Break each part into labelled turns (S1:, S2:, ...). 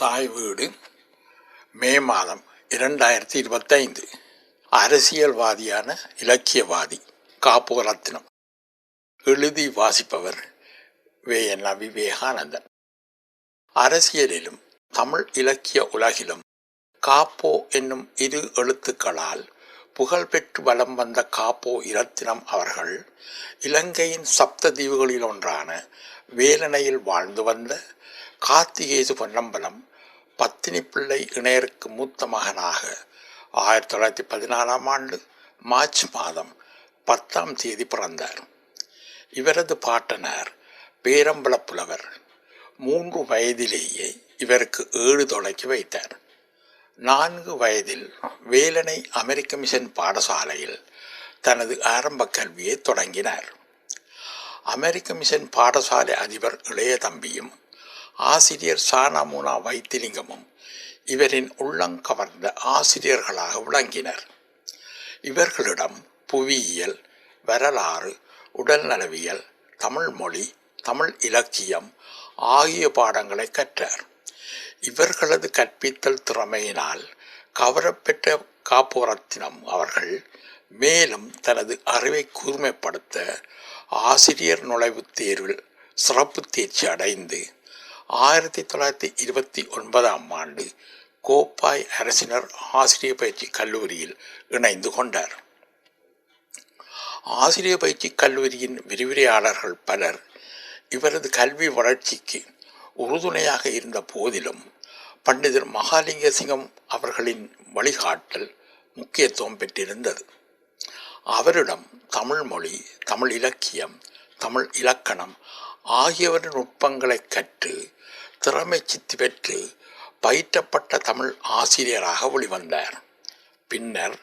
S1: தாய் வீடு மே மாதம் இரண்டாயிரத்தி இருபத்தைந்து. அரசியல்வாதியான இலக்கியவாதி காப்பு ரத்னம் எழுதி வாசிப்பவர் வே. என். விவேகானந்தன் அரசியலிலும் தமிழ் இலக்கிய உலகிலும் காப்போ என்னும் இரு எழுத்துக்களால் புகழ்பெற்று வலம் வந்த காப்போ இரத்தினம் அவர்கள் இலங்கையின் சப்த தீவுகளில் ஒன்றான வேலனையில் வாழ்ந்து வந்த கார்த்திகேசு பொன்னம்பலம் பத்தினி பிள்ளை இணையருக்கு மூத்த மகனாக. ஆயிரத்தி தொள்ளாயிரத்தி பதினாலாம் ஆண்டு மார்ச் மாதம் பத்தாம் தேதி பிறந்தார். இவரது பாட்டனார் பேரம்பல புலவர் மூன்று வயதிலேயே இவருக்கு ஏழு தொடக்கி வைத்தார். நான்கு வயதில் வேலனை அமெரிக்க மிஷன் பாடசாலையில் தனது ஆரம்ப கல்வியை தொடங்கினார். அமெரிக்க மிஷன் பாடசாலை அதிபர் இளைய தம்பியும் ஆசிரியர் சானாமுனா வைத்திலிங்கமும் இவரின் உள்ளங்கவர்ந்த ஆசிரியர்களாக விளங்கினர். இவர்களிடம் புவியியல் வரலாறு உடல்நலவியல் தமிழ் மொழி தமிழ் இலக்கியம் ஆகிய பாடங்களை கற்றார். இவர்களது கற்பித்தல் திறமையினால் கவரப்பெற்ற காப்புரத்தினம் அவர்கள் மேலும் தனது அறிவை கூர்மைப்படுத்த ஆசிரியர் நுழைவுத் தேர்வில் சிறப்பு தேர்ச்சி அடைந்து ஆயிரத்தி தொள்ளாயிரத்தி இருபத்தி ஒன்பதாம் ஆண்டு கோப்பாய் அரசினர் ஆசிரியர் பயிற்சி கல்லூரியில் இணைந்து கொண்டார். ஆசிரியர் பயிற்சி கல்லூரியின் விரிவுரையாளர்கள் பலர் இவரது கல்வி வளர்ச்சிக்கு உறுதுணையாக இருந்த போதிலும் பண்டிதர் மகாலிங்க சிங்கம் அவர்களின் வழிகாட்டல் முக்கியத்துவம் பெற்றிருந்தது. அவரிடம் தமிழ் மொழி தமிழ் இலக்கியம் தமிழ் இலக்கணம் ஆகியவற்றின் நுட்பங்களை கற்று திறமை சித்தி பெற்று பயிற்றப்பட்ட தமிழ் ஆசிரியராக வெளிவந்தார். பின்னர்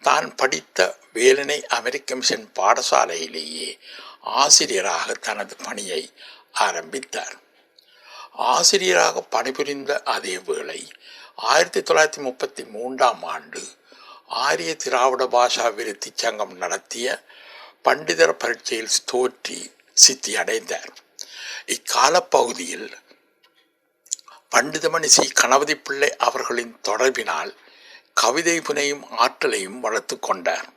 S1: தான் படித்த வேலனை அமெரிக்க மிஷன் பாடசாலையிலேயே ஆசிரியராக தனது பணியை ஆரம்பித்தார். ஆசிரியராக பணிபுரிந்த அதே வேளை ஆயிரத்தி தொள்ளாயிரத்தி முப்பத்தி மூன்றாம் ஆண்டு ஆரிய திராவிட பாஷா விருத்தி சங்கம் நடத்திய பண்டிதர் பரீட்சையில் தோற்றி சித்தி அடைந்தார் இக்காலப்பகுதியில் பண்டிதமணி சி கணபதி பிள்ளை அவர்களின் தொடர்பினால் கவிதை புனையும் ஆற்றலையும் வளர்த்து கொண்டார்.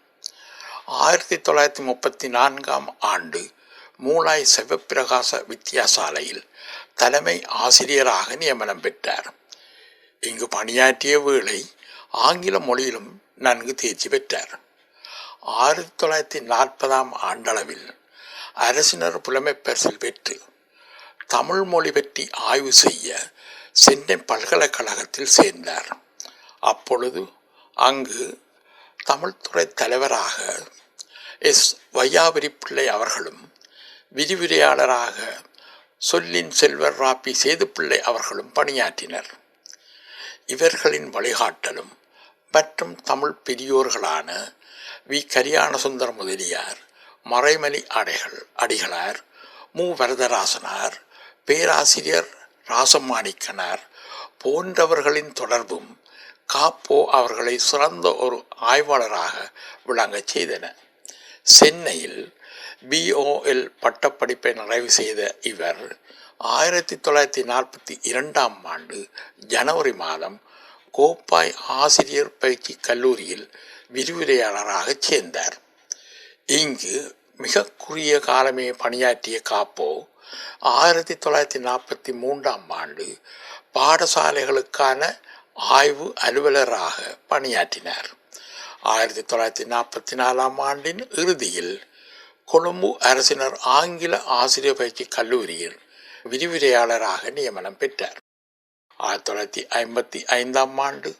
S1: ஆயிரத்தி தொள்ளாயிரத்தி முப்பத்தி நான்காம் ஆண்டு மூலாய் சிவப்பிரகாச வித்தியாசாலையில் தலைமை ஆசிரியராக நியமனம் பெற்றார். இங்கு பணியாற்றிய வேளை ஆங்கில மொழியிலும் நன்கு தேர்ச்சி பெற்றார். ஆயிரத்தி தொள்ளாயிரத்தி நாற்பதாம் ஆண்டளவில் அரசினர் புலமைப் பரிசில் பெற்று தமிழ் மொழி பற்றி ஆய்வு செய்ய சென்னை பல்கலைக்கழகத்தில் சேர்ந்தார். அப்பொழுது அங்கு தமிழ்துறை தலைவராக எஸ். வையாபுரி பிள்ளை அவர்களும் விரிவுரையாளராக சொல்லின் செல்வர் ராப்பி சேதுப்பிள்ளை அவர்களும் பணியாற்றினர். இவர்களின் வழிகாட்டலும் மற்றும் தமிழ் பெரியோர்களான வி. கரியான சுந்தர முதலியார் மறைமலி அடைகள் அடிகளார் மு. வரதராசனார் பேராசிரியர் ராசமாணிக்கனார் போன்றவர்களின் தொடர்பும் காப்போ அவர்களை சிறந்த ஒரு ஆய்வாளராக விளங்கச் செய்தன. சென்னையில் பிஓஎல் பட்டப்படிப்பை நிறைவு செய்த இவர் ஆயிரத்தி தொள்ளாயிரத்தி நாற்பத்தி இரண்டாம் ஆண்டு ஜனவரி மாதம் கோப்பாய் ஆசிரியர் பயிற்சி கல்லூரியில் விரிவுரையாளராக சேர்ந்தார். இங்கு மிக குறுகிய காலமே பணியாற்றிய காப்போ ஆயிரத்தி தொள்ளாயிரத்தி நாற்பத்தி மூன்றாம் ஆண்டு பாடசாலைகளுக்கான ஆய்வு அலுவலராக பணியாற்றினார். ஆயிரத்தி தொள்ளாயிரத்தி நாற்பத்தி நாலாம் ஆண்டின் இறுதியில் கொழும்பு அரசினர் ஆங்கில ஆசிரியர் பயிற்சி கல்லூரியில் விரிவுரையாளராக நியமனம் பெற்றார். ஆயிரத்தி தொள்ளாயிரத்தி ஐம்பத்தி ஐந்தாம் ஆண்டு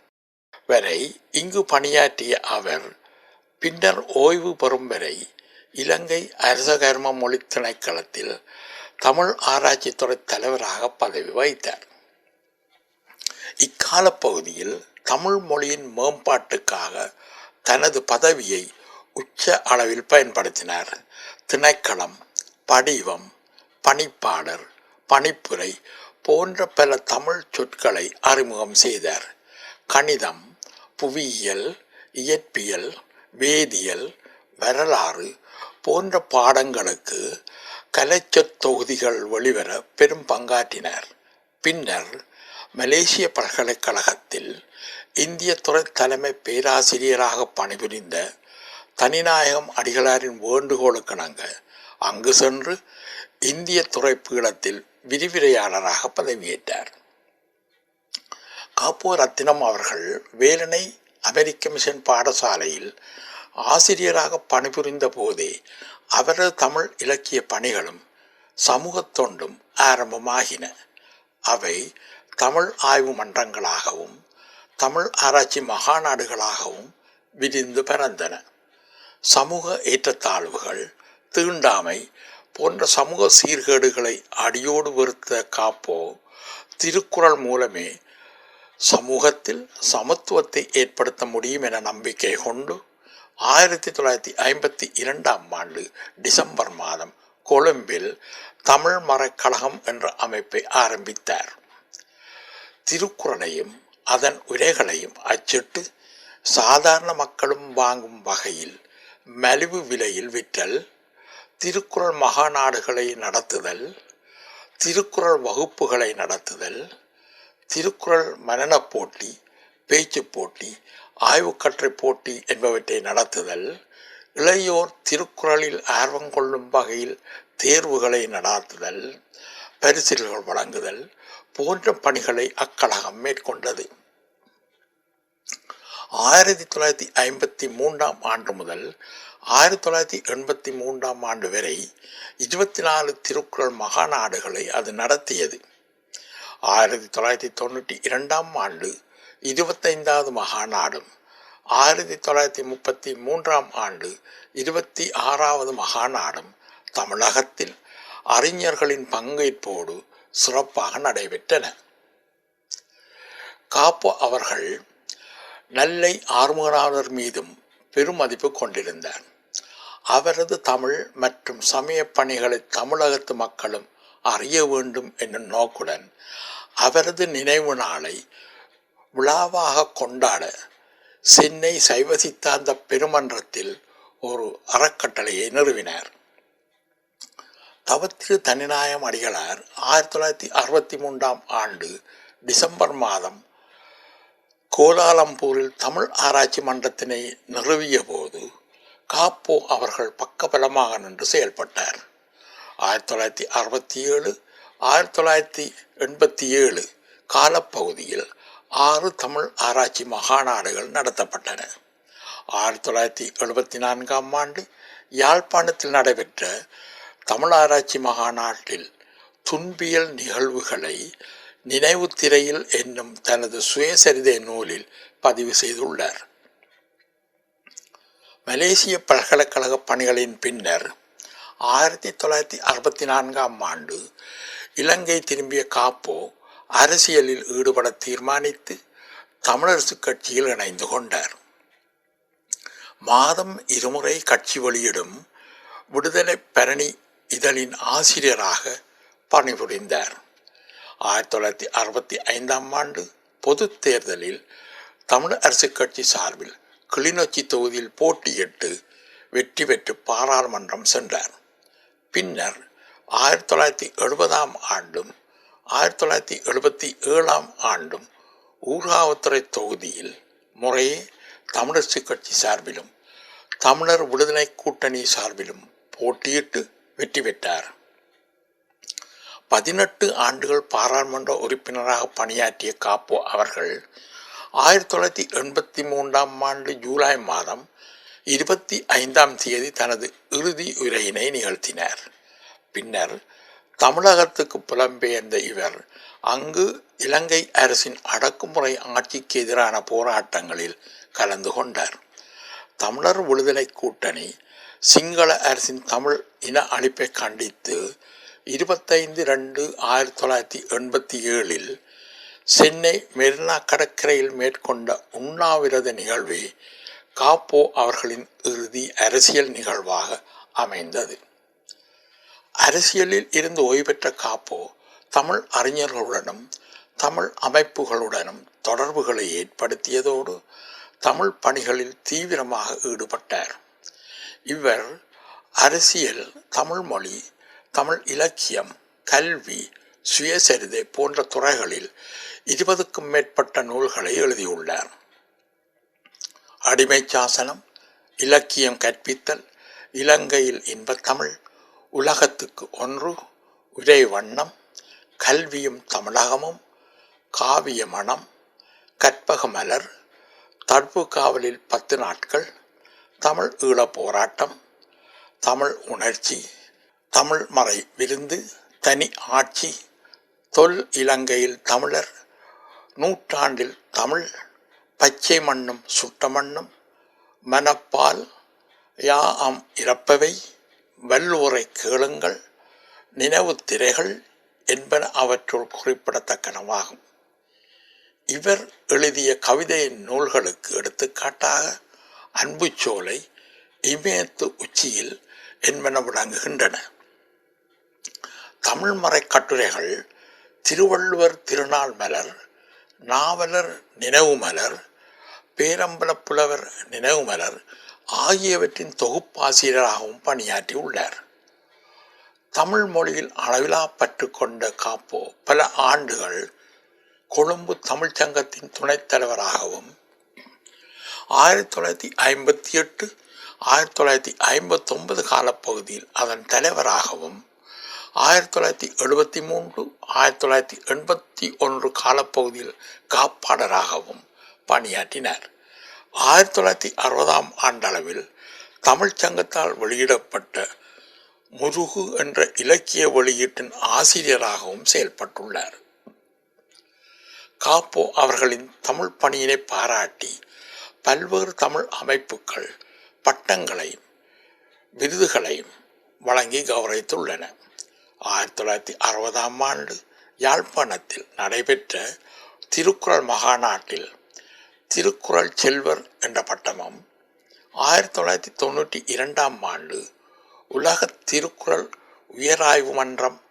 S1: வரை இங்கு பணியாற்றிய அவர் பின்னர் ஓய்வு பெறும் வரை இலங்கை அரச கர்ம மொழி திணைக்களத்தில் தமிழ் ஆராய்ச்சித்துறை தலைவராக பதவி வகித்தார். இக்காலப்பகுதியில் தமிழ் மொழியின் மேம்பாட்டுக்காக தனது பதவியை உச்ச அளவில் பயன்படுத்தினார். திணைக்களம் படிவம் பணிப்பாளர் பணிப்புரை போன்ற பல தமிழ் சொற்களை அறிமுகம் செய்தார். கணிதம் புவியியல் இயற்பியல் வேதியியல் வரலாறு போன்ற பாடங்களுக்கு கலைச்சொற் தொகுதிகள் வெளிவர பெரும் பங்காற்றினார். பின்னர் மலேசிய பல்கலைக்கழகத்தில் இந்திய துறை தலைமை பேராசிரியராக பணிபுரிந்த தனிநாயகம் அடிகளாரின் வேண்டுகோளுக்கிணங்க அங்கு சென்று இந்திய துறை பீடத்தில் விரிவுரையாளராக பதவியேற்றார். காப்போ ரத்தினம் அவர்கள் வேலனை அமெரிக்க மிஷன் பாடசாலையில் ஆசிரியராக பணிபுரிந்த போதே அவரது தமிழ் இலக்கிய பணிகளும் சமூகத் தொண்டும் ஆரம்பமாகின. அவை தமிழ் ஆய்வு மன்றங்களாகவும் தமிழ் ஆராய்ச்சி மகாநாடுகளாகவும் விரிந்து பறந்தன சமூக ஏற்றத்தாழ்வுகள் தீண்டாமை போன்ற சமூக சீர்கேடுகளை அடியோடு வெறுத்த காப்போ திருக்குறள் மூலமே சமூகத்தில் சமத்துவத்தை ஏற்படுத்த முடியும் என நம்பிக்கை கொண்டு ஆயிரத்தி தொள்ளாயிரத்தி ஐம்பத்தி இரண்டாம் ஆண்டு டிசம்பர் மாதம் கொழும்பில் தமிழ் மரக்கழகம் என்ற அமைப்பை ஆரம்பித்தார். திருக்குறளையும் அதன் உரைகளையும் அச்சிட்டு சாதாரண மக்களும் வாங்கும் வகையில் மலிவு விலையில் விற்றல் திருக்குறள் மகாநாடுகளை நடத்துதல் திருக்குறள் வகுப்புகளை நடத்துதல் திருக்குறள் மனனப் போட்டி பேச்சுப் போட்டி ஆய்வுக்கற்றை போட்டி என்பவற்றை நடத்துதல் இளையோர் திருக்குறளில் ஆர்வம் கொள்ளும் வகையில் தேர்வுகளை நடாத்துதல் பரிசில்கள் வழங்குதல் போன்ற பணிகளை அக்கழகம் மேற்கொண்டது. ஆயிரத்தி தொள்ளாயிரத்தி ஐம்பத்தி மூன்றாம் ஆண்டு முதல் ஆயிரத்தி தொள்ளாயிரத்தி எண்பத்தி மூன்றாம் ஆண்டு வரை இருபத்தி நாலு திருக்குறள் மகாநாடுகளை அது நடத்தியது. ஆயிரத்தி தொள்ளாயிரத்தி தொண்ணூற்றி இரண்டாம் ஆண்டு இருபத்தைந்தாவது மகாநாடும். ஆயிரத்தி தொள்ளாயிரத்தி முப்பத்தி மூன்றாம் ஆண்டு இருபத்தி ஆறாவது மகாநாடும் தமிழகத்தில் அறிஞர்களின் பங்கேற்போடு சிறப்பாக நடைபெற்றன. காப்போ அவர்கள் நல்லை ஆறுமுகநாதர் மீதும் பெருமதிப்பு கொண்டிருந்தார். அவரது தமிழ் மற்றும் சமய பணிகளை தமிழகத்து மக்களும் அறிய வேண்டும் என்னும் நோக்குடன் அவரது நினைவு நாளை விழாவாக கொண்டாட சென்னை சைவ சித்தாந்த பெருமன்றத்தில் ஒரு அறக்கட்டளையை நிறுவினார். தவத்திரு தனிநாயம் அடிகளார் ஆயிரத்தி தொள்ளாயிரத்தி அறுபத்தி மூன்றாம் ஆண்டு டிசம்பர் மாதம் கோலாலம்பூரில் தமிழ் ஆராய்ச்சி மன்றத்தினை நிறுவிய போது காப்போ அவர்கள் பக்கபலமாக நின்று செயல்பட்டார். ஆயிரத்தி தொள்ளாயிரத்தி அறுபத்தி ஏழு ஆயிரத்தி தொள்ளாயிரத்தி எண்பத்தி ஏழு காலப்பகுதியில் ஆறு தமிழ் ஆராய்ச்சி மகாநாடுகள் நடத்தப்பட்டன. ஆயிரத்தி தொள்ளாயிரத்தி எழுபத்தி நான்காம் ஆண்டு யாழ்ப்பாணத்தில் நடைபெற்ற தமிழ் ஆராய்ச்சி மகாநாட்டில் துன்பியல் நிகழ்வுகளை நினைவு திரையில் என்னும் தனது சுயசரிதை நூலில் பதிவு செய்துள்ளார். மலேசிய பல்கலைக்கழக பணிகளின் பின்னர் ஆயிரத்தி தொள்ளாயிரத்தி அறுபத்தி நான்காம் ஆண்டு இலங்கை திரும்பிய காப்போ அரசியலில் ஈடுபட தீர்மானித்து தமிழரசு கட்சியில் இணைந்து கொண்டார். மாதம் இருமுறை கட்சி வெளியிடும் விடுதலை பரணி இதழின் ஆசிரியராக பணிபுரிந்தார். ஆயிரத்தி தொள்ளாயிரத்தி அறுபத்தி ஐந்தாம் ஆண்டு பொது தேர்தலில் தமிழ் அரசு கட்சி சார்பில் கிளிநொச்சி தொகுதியில் போட்டியிட்டு வெற்றி பெற்று பாராளுமன்றம் சென்றார். பின்னர் ஆயிரத்தி தொள்ளாயிரத்தி எழுபதாம் ஆண்டும் ஆயிரத்தி தொள்ளாயிரத்தி எழுபத்தி ஏழாம் ஆண்டும் ஊர்காவத்துறை தொகுதியில் முறையே தமிழரசு கட்சி சார்பிலும் தமிழர் விடுதலை கூட்டணி சார்பிலும் போட்டியிட்டு வெற்றி பெற்றார். பதினெட்டு ஆண்டுகள் பாராளுமன்ற உறுப்பினராக பணியாற்றிய காப்போ அவர்கள் ஆயிரத்தி தொள்ளாயிரத்தி எண்பத்தி மூன்றாம் ஆண்டு ஜூலை மாதம் இருபத்தி ஐந்தாம் தேதி தனது இறுதி உரையினை நிகழ்த்தினார். பின்னர் தமிழகத்துக்கு புலம்பெயர்ந்த இவர் அங்கு இலங்கை அரசின் அடக்குமுறை ஆட்சிக்கு எதிரான போராட்டங்களில் கலந்து கொண்டார். தமிழர் விடுதலை கூட்டணி சிங்கள அரசின் தமிழ் இன அழிப்பை கண்டித்து இருபத்தைந்து ரெண்டு ஆயிரத்தி தொள்ளாயிரத்தி எண்பத்தி ஏழில் சென்னை மெரினா கடற்கரையில் மேற்கொண்ட உண்ணாவிரத நிகழ்வே காப்போ அவர்களின் இறுதி அரசியல் நிகழ்வாக அமைந்தது. அரசியலில் இருந்து ஓய்வு பெற்ற காப்போ தமிழ் அறிஞர்களுடனும் தமிழ் அமைப்புகளுடனும் தொடர்புகளை ஏற்படுத்தியதோடு தமிழ் பணிகளில் தீவிரமாக ஈடுபட்டார். இவர் அரசியல் தமிழ் மொழி தமிழ் இலக்கியம் கல்வி சுயசரிதை போன்ற துறைகளில் இருபதுக்கும் மேற்பட்ட நூல்களை எழுதியுள்ளார். அடிமை சாசனம் இலக்கியம் கற்பித்தல் இலங்கையில் இன்பத்தமிழ் உலகத்துக்கு ஒன்று உரை வண்ணம் கல்வியும் தமிழகமும் காவிய மனம் கற்பக மலர் தடுப்பு காவலில் பத்து நாட்கள் தமிழ் ஈழப் போராட்டம் தமிழ் உணர்ச்சி தமிழ் மறை விருந்து தனி ஆட்சி தொல் இலங்கையில் தமிழர் நூற்றாண்டில் தமிழ் பச்சை மண்ணும் சுட்ட மண்ணும் மனப்பால் யா அம் இறப்பவை வல்லூரை கேளுங்கள் நினைவு திரைகள் என்பன அவற்றுள் குறிப்பிடத்தக்கனவாகும். இவர் எழுதிய கவிதையின் நூல்களுக்கு எடுத்துக்காட்டாக அன்புச்சோலை இமயத்து உச்சியில் என்பன விளங்குகின்றன. தமிழ்மறை கட்டுரைகள் திருவள்ளுவர் திருநாள் மலர் நாவலர் நினைவு மலர் பேரம்பலப் புலவர் நினைவு மலர் ஆகியவற்றின் தொகுப்பாசிரியராகவும் பணியாற்றி உள்ளார். தமிழ் மொழியில் அளவிலா பற்று கொண்ட காப்போ பல ஆண்டுகள் கொழும்பு தமிழ்ச் சங்கத்தின் துணைத் தலைவராகவும் ஆயிரத்தி தொள்ளாயிரத்தி ஐம்பத்தி எட்டு ஆயிரத்தி தொள்ளாயிரத்தி ஐம்பத்தொன்பது காலப்பகுதியில் அதன் தலைவராகவும் ஆயிரத்தி தொள்ளாயிரத்தி எழுபத்தி மூன்று ஆயிரத்தி தொள்ளாயிரத்தி எண்பத்தி ஒன்று காலப்பகுதியில் காப்பாளராகவும் பணியாற்றினார். ஆயிரத்தி தொள்ளாயிரத்தி அறுபதாம் ஆண்டளவில் தமிழ்ச் சங்கத்தால் வெளியிடப்பட்ட முருகு என்ற இலக்கிய வெளியீட்டின் ஆசிரியராகவும் செயல்பட்டுள்ளார். காப்போ அவர்களின் தமிழ் பணியினை பாராட்டி பல்வேறு தமிழ் அமைப்புகள் பட்டங்களையும் விருதுகளையும் வழங்கி கௌரவித்துள்ளன. ஆயிரத்தி தொள்ளாயிரத்தி அறுபதாம் ஆண்டு யாழ்ப்பாணத்தில் நடைபெற்ற திருக்குறள் மகாநாட்டில் திருக்குறள் செல்வர் என்ற பட்டமும் ஆயிரத்தி தொள்ளாயிரத்தி தொண்ணூற்றி இரண்டாம் ஆண்டு உலக திருக்குறள் உயராய்வு மன்றம்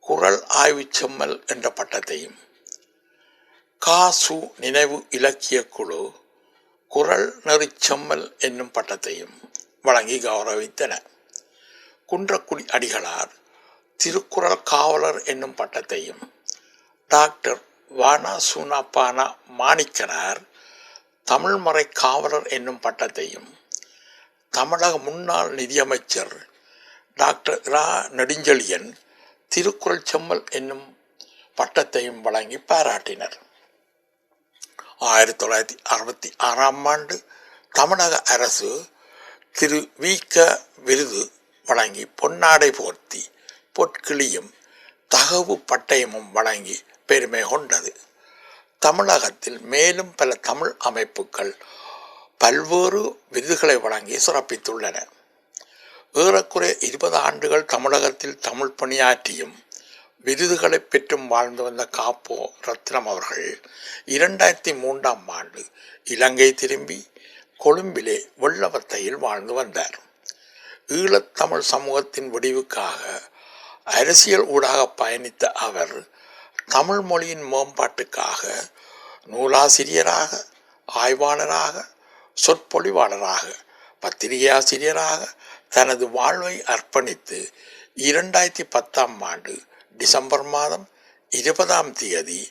S1: குறள் ஆய்வு செம்மல் என்ற பட்டத்தையும் காசு நினைவு இலக்கிய குழு குறள் நெறிச்செம்மல் என்னும் பட்டத்தையும் வழங்கி கௌரவித்தன. குன்றக்குடி அடிகளார் திருக்குறள் காவலர் என்னும் பட்டத்தையும் டாக்டர் வானா சூனாப்பானா மாணிக்கனார் தமிழ்மறை காவலர் என்னும் பட்டத்தையும் தமிழக முன்னாள் நிதியமைச்சர் டாக்டர் ரா நெடுஞ்செழியன் திருக்குறள் செம்மல் என்னும் பட்டத்தையும் வழங்கி பாராட்டினர். ஆயிரத்தி தொள்ளாயிரத்தி அறுபத்தி ஆறாம் ஆண்டு தமிழக அரசு திரு வி. க. விருது வழங்கி பொன்னாடை போர்த்தி பொற்கிளியும் தகவு பட்டயமும் வழங்கி பெருமை கொண்டது. தமிழகத்தில் மேலும் பல தமிழ் அமைப்புகள் பல்வேறு விருதுகளை வழங்கி சிறப்பித்துள்ளன. ஏறக்குறைய இருபது ஆண்டுகள் தமிழகத்தில் தமிழ் பணியாற்றியும் விருதுகளை பெற்றும் வாழ்ந்து வந்த காப்போ ரத்னம் அவர்கள் இரண்டாயிரத்தி மூன்றாம் ஆண்டு இலங்கை திரும்பி கொழும்பிலே வெள்ளவத்தையில் வாழ்ந்து வந்தார். ஈழத்தமிழ் சமூகத்தின் விடிவுக்காக அரசியல் ஊடாக பயணித்த அவர் தமிழ் மொழியின் மேம்பாட்டுக்காக நூலாசிரியராக ஆய்வாளராக சொற்பொழிவாளராக பத்திரிகையாசிரியராக தனது வாழ்வை அர்ப்பணித்து இரண்டாயிரத்தி பத்தாம் ஆண்டு டிசம்பர் மாதம் இருபதாம் தேதி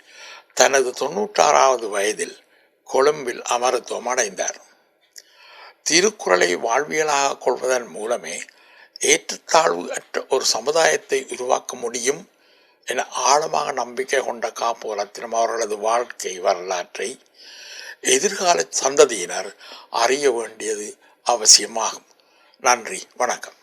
S1: தனது தொன்னூற்றாறாவது வயதில் கொழும்பில் அமரத்துவம் அடைந்தார். திருக்குறளை வாழ்வியலாக கொள்வதன் மூலமே ஏற்றத்தாழ்வு அற்ற ஒரு சமுதாயத்தை உருவாக்க முடியும் என ஆழமாக நம்பிக்கை கொண்ட காப்பு ரத்தினம் அவர்களது வாழ்க்கை வரலாற்றை எதிர்கால சந்ததியினர் அறிய வேண்டியது அவசியமாகும். நன்றி வணக்கம்.